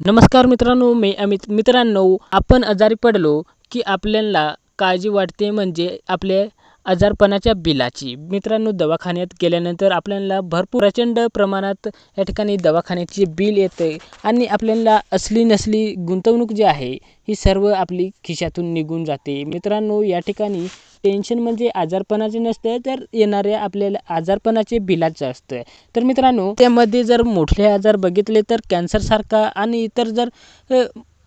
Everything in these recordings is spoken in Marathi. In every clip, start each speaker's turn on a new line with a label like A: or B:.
A: नमस्कार मित्रांनो मी अमित. मित्रांनो आपण आजारी पडलो की आपल्याला काळजी वाटते म्हणजे आपले आजारपणाच्या बिलाची. मित्रांनो दवाखान्यात गेल्यानंतर आपल्याला भरपूर प्रचंड प्रमाणात या ठिकाणी दवाखान्याचे बिल येते आणि आपल्याला असली नसली गुंतवणूक जी आहे ही सर्व आपली खिशातून निघून जाते. मित्रांनो या ठिकाणी टेन्शन म्हणजे आजारपणाचे नसतं तर येणाऱ्या आपल्याला आजारपणाचे बिलाचं असतं. तर मित्रांनो त्यामध्ये जर मोठे आजार बघितले तर कॅन्सरसारखा आणि इतर जर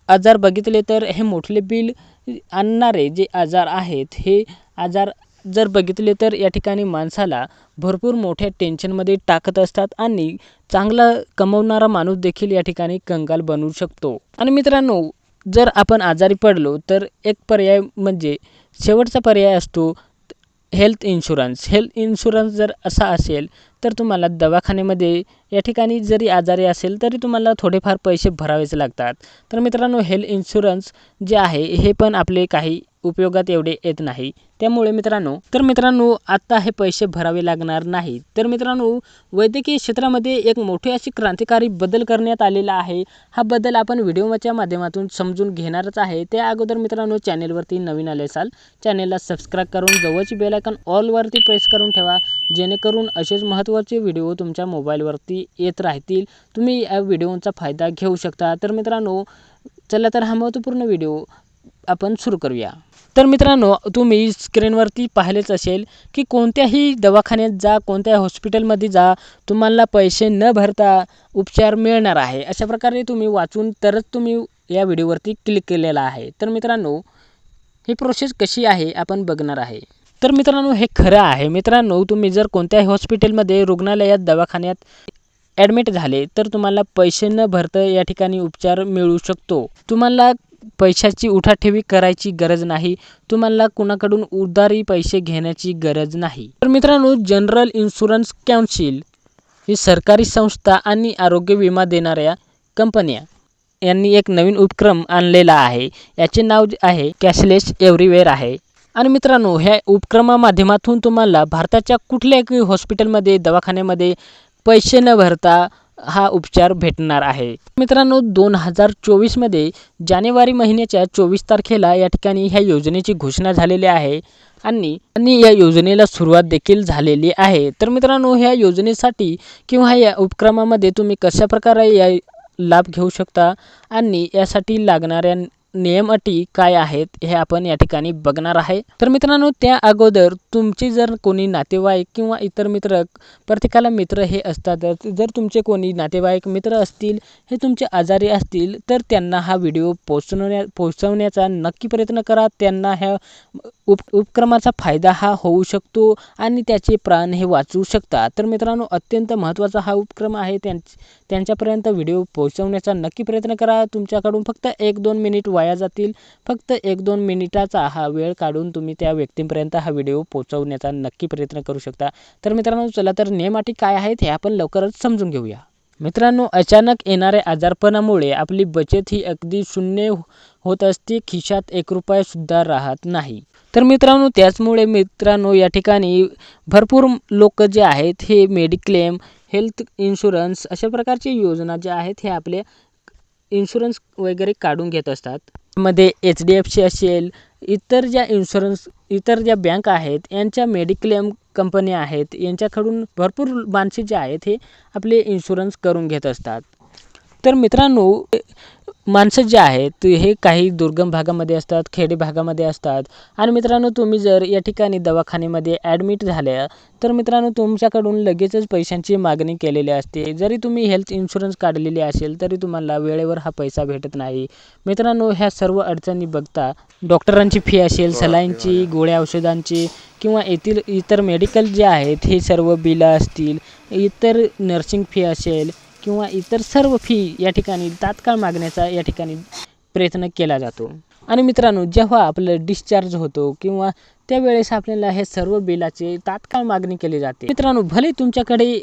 A: आजार बघितले तर हे मोठले बिल आणणारे जे आजार आहेत हे आजार जर बघितले तर या ठिकाणी माणसाला भरपूर मोठ्या टेन्शनमध्ये टाकत असतात आणि चांगला कमवणारा माणूस देखील या ठिकाणी कंगाल बनवू शकतो. आणि मित्रांनो जर आपण आजारी पडलो तर एक पर्याय म्हणजे शेवटचा पर्याय असतो हेल्थ इन्शुरन्स हेल्थ इन्शुरन्स जर असा असेल तर तुम्हाला दवाखान्यामध्ये या ठिकाणी जरी आजारी असेल तरी तुम्हाला थोडेफार पैसे भरावेच लागतात. तर मित्रांनो हेल्थ इन्शुरन्स जे आहे हे पण आपले काही उपयोगात एवढे येत नाही. त्यामुळे मित्रांनो तर मित्रांनो आत्ता हे पैसे भरावे लागणार नाही तर मित्रांनो वैद्यकीय क्षेत्रामध्ये एक मोठी अशी क्रांतिकारी बदल करण्यात आलेला आहे. हा बदल आपण व्हिडिओच्या माध्यमातून समजून घेणारच आहे. त्या अगोदर मित्रांनो चॅनेलवरती नवीन आले असाल चॅनेलला सबस्क्राईब करून जवळची बेलायकन ऑलवरती प्रेस करून ठेवा. जेणेकरून असेच महत्त्वाचे व्हिडिओ तुमच्या मोबाईलवरती येत राहतील. तुम्ही या व्हिडिओचा फायदा घेऊ शकता. तर मित्रांनो चला तर हा महत्त्वपूर्ण व्हिडिओ आपण सुरू करूया. तर मित्रांनो तुम्ही स्क्रीनवरती पाहिलेच असेल की कोणत्याही दवाखान्यात जा कोणत्या हॉस्पिटलमध्ये जा तुम्हाला पैसे न भरता उपचार मिळणार आहे. अशा प्रकारे तुम्ही वाचून तरच तुम्ही या व्हिडिओवरती क्लिक केलेला आहे. तर मित्रांनो ही प्रोसेस कशी आहे आपण बघणार आहे. तर मित्रांनो हे खरं आहे. मित्रांनो तुम्ही जर कोणत्याही हॉस्पिटलमध्ये रुग्णालयात दवाखान्यात ॲडमिट झाले तर तुम्हाला पैसे न भरता या ठिकाणी उपचार मिळू शकतो. तुम्हाला पैशाची उठाठेवी करायची गरज नाही. तुम्हाला कुणाकडून उधारी पैसे घेण्याची गरज नाही. तर मित्रांनो जनरल इन्शुरन्स कॅन्सिल ही सरकारी संस्था आणि आरोग्य विमा देणाऱ्या कंपन्या यांनी एक नवीन उपक्रम आणलेला आहे. याचे नाव जे आहे कॅशलेस एव्हरीवेअर आहे. आणि मित्रांनो ह्या उपक्रमा माध्यमातून तुम्हाला भारताच्या कुठल्याही हॉस्पिटलमध्ये दवाखान्यामध्ये पैसे न भरता हा उपचार भेटणार आहे. मित्रांनो दोन हजार चोवीसमध्ये जानेवारी महिन्याच्या चोवीस तारखेला या ठिकाणी ह्या योजनेची घोषणा झालेली आहे आणि आणि या योजनेला सुरुवात देखील झालेली आहे. तर मित्रांनो ह्या योजनेसाठी किंवा या उपक्रमामध्ये तुम्ही कशा प्रकारे या लाभ घेऊ शकता आणि यासाठी लागणाऱ्या नियम अटी काय आहेत हे आपण या ठिकाणी बघणार आहे. तर मित्रांनो त्या अगोदर तुमचे जर कोणी नातेवाईक किंवा इतर मित्र प्रत्येकाला मित्र हे असतातच जर तुमचे कोणी नातेवाईक मित्र असतील हे तुमचे आजारी असतील तर त्यांना हा व्हिडिओ पोचवण्या पोचवण्याचा नक्की प्रयत्न करा. त्यांना ह्या उप उपक्रमाचा फायदा हा होऊ शकतो आणि त्याचे प्राण हे वाचवू शकतात. तर मित्रांनो अत्यंत महत्त्वाचा हा उपक्रम आहे. त्यां त्यांच्यापर्यंत व्हिडिओ पोहोचवण्याचा नक्की प्रयत्न करा. तुमच्याकडून फक्त एक दोन मिनिट वाया जातील. फक्त एक दोन मिनिटाचा हा वेळ काढून तुम्ही त्या व्यक्तींपर्यंत हा व्हिडिओ पोहोचवण्याचा नक्की प्रयत्न करू शकता. तर मित्रांनो चला तर नियमाटी काय आहेत हे आपण लवकरच समजून घेऊया. मित्रांनो अचानक येणाऱ्या आजारपणामुळे आपली बचत ही अगदी शून्य होत असते खिशात एक रुपयासुद्धा राहत नाही. तर मित्रांनो त्याचमुळे मित्रांनो या ठिकाणी भरपूर लोक जे आहेत हे मेडिक्लेम हेल्थ इन्शुरन्स अशा प्रकारची योजना ज्या आहेत हे आपले इन्शुरन्स वगैरे काढून घेत असतात. मध्ये एच डी एफ सी असेल इतर ज्या इन्शुरन्स इतर ज्या बँक आहेत यांच्या मेडिक्लेम कंपन्या आहेत यांच्याकडून भरपूर माणसे जे आहेत हे आपले इन्शुरन्स करून घेत असतात. तर मित्रांनो माणसं जे आहेत हे काही दुर्गम भागामध्ये असतात खेडे भागामध्ये असतात. आणि मित्रांनो तुम्ही जर या ठिकाणी दवाखान्यामध्ये ॲडमिट झाल्या तर मित्रांनो तुमच्याकडून लगेचच पैशांची मागणी केलेली असते. जरी तुम्ही हेल्थ इन्शुरन्स काढलेली असेल तरी तुम्हाला वेळेवर हा पैसा भेटत नाही. मित्रांनो ह्या सर्व अडचणी बघता डॉक्टरांची फी असेल सलाईनची गोळ्या औषधांची किंवा येथील इतर मेडिकल जे आहेत हे सर्व बिलं असतील इतर नर्सिंग फी असेल किंवा इतर सर्व फी या ठिकाणी तात्काळ मागण्याचा या ठिकाणी प्रयत्न केला जातो. आणि मित्रांनो जेव्हा आपलं डिस्चार्ज होतो किंवा त्यावेळेस आपल्याला हे सर्व बिलाचे तात्काळ मागणी केली जाते. मित्रांनो भले तुमच्याकडे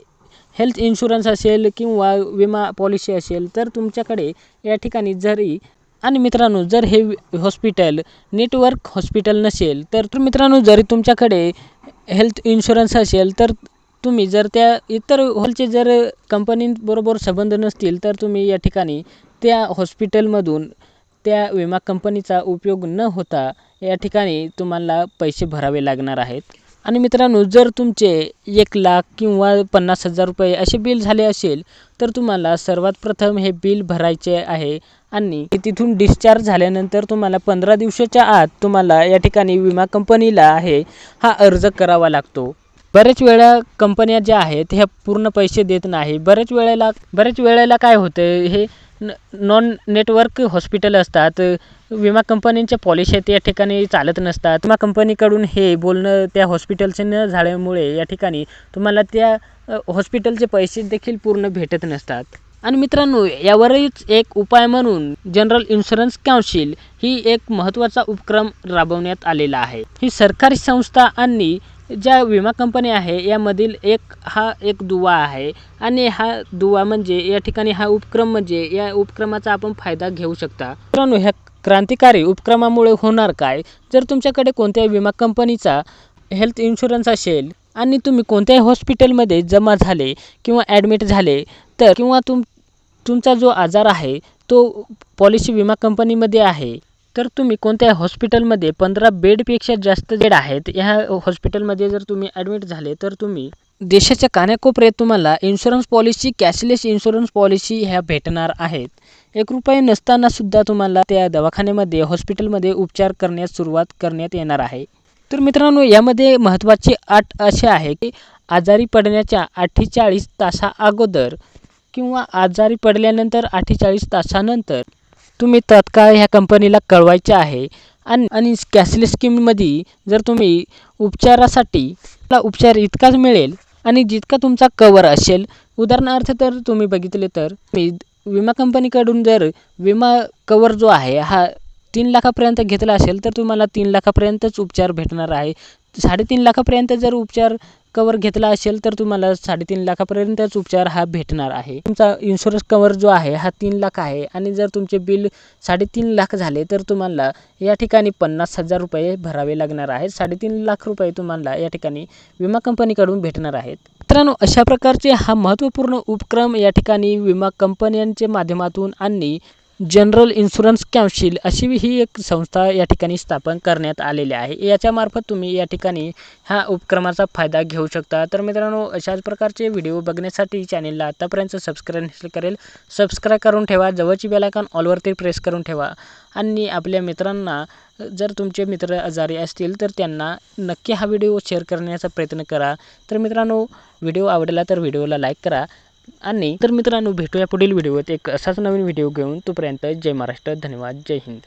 A: हेल्थ इन्शुरन्स असेल किंवा विमा पॉलिसी असेल तर तुमच्याकडे या ठिकाणी जरी आणि मित्रांनो जर हे हॉस्पिटल नेटवर्क हॉस्पिटल नसेल तर मित्रांनो जरी तुमच्याकडे हेल्थ इन्शुरन्स असेल तर तुम्ही जर त्या इतर हॉलचे जर कंपनींबरोबर संबंध नसतील तर तुम्ही या ठिकाणी त्या हॉस्पिटलमधून त्या विमा कंपनीचा उपयोग न होता या ठिकाणी तुम्हाला पैसे भरावे लागणार आहेत. आणि मित्रांनो जर तुमचे एक लाख किंवा पन्नास हजार रुपये असे बिल झाले असेल तर तुम्हाला सर्वात प्रथम हे बिल भरायचे आहे आणि तिथून डिस्चार्ज झाल्यानंतर तुम्हाला पंधरा दिवसाच्या आत तुम्हाला या ठिकाणी विमा कंपनीला आहे हा अर्ज करावा लागतो. बरेच वेळा कंपन्या ज्या आहेत ह्या पूर्ण पैसे देत नाही. बरेच वेळेला बरेच वेळेला काय होतं हे न नॉन नेटवर्क हॉस्पिटल असतात विमा कंपनींच्या पॉलिसी त्या ठिकाणी चालत नसतात. विमा कंपनीकडून हे बोलणं त्या हॉस्पिटलचे न झाल्यामुळे या ठिकाणी तुम्हाला त्या हॉस्पिटलचे पैसे देखील पूर्ण भेटत नसतात. आणि मित्रांनो यावरच एक उपाय म्हणून जनरल इन्शुरन्स काउन्सिल ही एक महत्त्वाचा उपक्रम राबवण्यात आलेला आहे. ही सरकारी संस्था आणि ज्या विमा कंपन्या आहे यामधील एक हा एक दुवा आहे. आणि हा दुवा म्हणजे या ठिकाणी हा उपक्रम म्हणजे या उपक्रमाचा आपण फायदा घेऊ शकता. मित्रांनो ह्या क्रांतिकारी उपक्रमामुळे होणार काय? जर तुमच्याकडे कोणत्याही विमा कंपनीचा हेल्थ इन्शुरन्स असेल आणि तुम्ही कोणत्याही हॉस्पिटलमध्ये जमा झाले किंवा ॲडमिट झाले तर किंवा तुम तुमचा जो आजार आहे तो पॉलिसी विमा कंपनीमध्ये आहे तर तुम्ही कोणत्या हॉस्पिटलमध्ये पंधरा बेडपेक्षा जास्त बेड आहेत ह्या हॉस्पिटलमध्ये जर तुम्ही ॲडमिट झाले तर तुम्ही देशाच्या कानाकोपऱ्यात तुम्हाला insurance policy cashless insurance policy ह्या भेटणार आहेत. एक रुपये नसतानासुद्धा तुम्हाला त्या दवाखान्यामध्ये हॉस्पिटलमध्ये उपचार करण्यास सुरुवात करण्यात येणार आहे. तर मित्रांनो यामध्ये महत्त्वाची अट असे आहे की आजारी पडण्याच्या अठ्ठेचाळीस तासा अगोदर किंवा आजारी पडल्यानंतर अठ्ठेचाळीस तासानंतर तुम्ही तत्काळ ह्या कंपनीला कळवायचे आहे. आणि आणि कॅशलेस स्कीममध्ये जर तुम्ही उपचारासाठी उपचार इतकाच मिळेल आणि जितका तुमचा कवर असेल. उदाहरणार्थ तर तुम्ही बघितले तर मी विमा कंपनीकडून जर विमा कवर जो आहे हा तीन लाखापर्यंत घेतला असेल तर तुम्हाला तीन लाखापर्यंतच उपचार भेटणार आहे. साडेतीन लाखापर्यंत जर उपचार कवर घेतला असेल तर तुम्हाला साडेतीन लाखापर्यंतच उपचार हा भेटणार आहे. तुमचा इन्शुरन्स कवर जो आहे हा तीन लाख आहे आणि जर तुमचे बिल साडेतीन लाख झाले तर तुम्हाला या ठिकाणी पन्नास हजार रुपये भरावे लागणार आहेत. साडेतीन लाख रुपये तुम्हाला या ठिकाणी विमा कंपनीकडून भेटणार आहेत. मित्रांनो अशा प्रकारचे हा महत्त्वपूर्ण उपक्रम या ठिकाणी विमा कंपन्यांच्या माध्यमातून आणि जनरल इन्शुरन्स कॅन्सिल अशी ही एक संस्था या ठिकाणी स्थापन करण्यात आलेली आहे. याच्यामार्फत तुम्ही या ठिकाणी ह्या उपक्रमाचा फायदा घेऊ शकता. तर मित्रांनो अशाच प्रकारचे व्हिडिओ बघण्यासाठी चॅनेलला आतापर्यंत सबस्क्राईब नसेल करेल सबस्क्राईब करून ठेवा. जवळची बेलायकॉन ऑलवरती प्रेस करून ठेवा. आणि आपल्या मित्रांना जर तुमचे मित्र आजारी असतील तर त्यांना नक्की हा व्हिडिओ शेअर करण्याचा प्रयत्न करा. तर मित्रांनो व्हिडिओ आवडला तर व्हिडिओला लाईक करा. आणि तर मित्रांनो भेटूया पुढील व्हिडिओत. एक असाच नवीन व्हिडिओ घेऊन तोपर्यंत जय महाराष्ट्र धन्यवाद जय हिंद.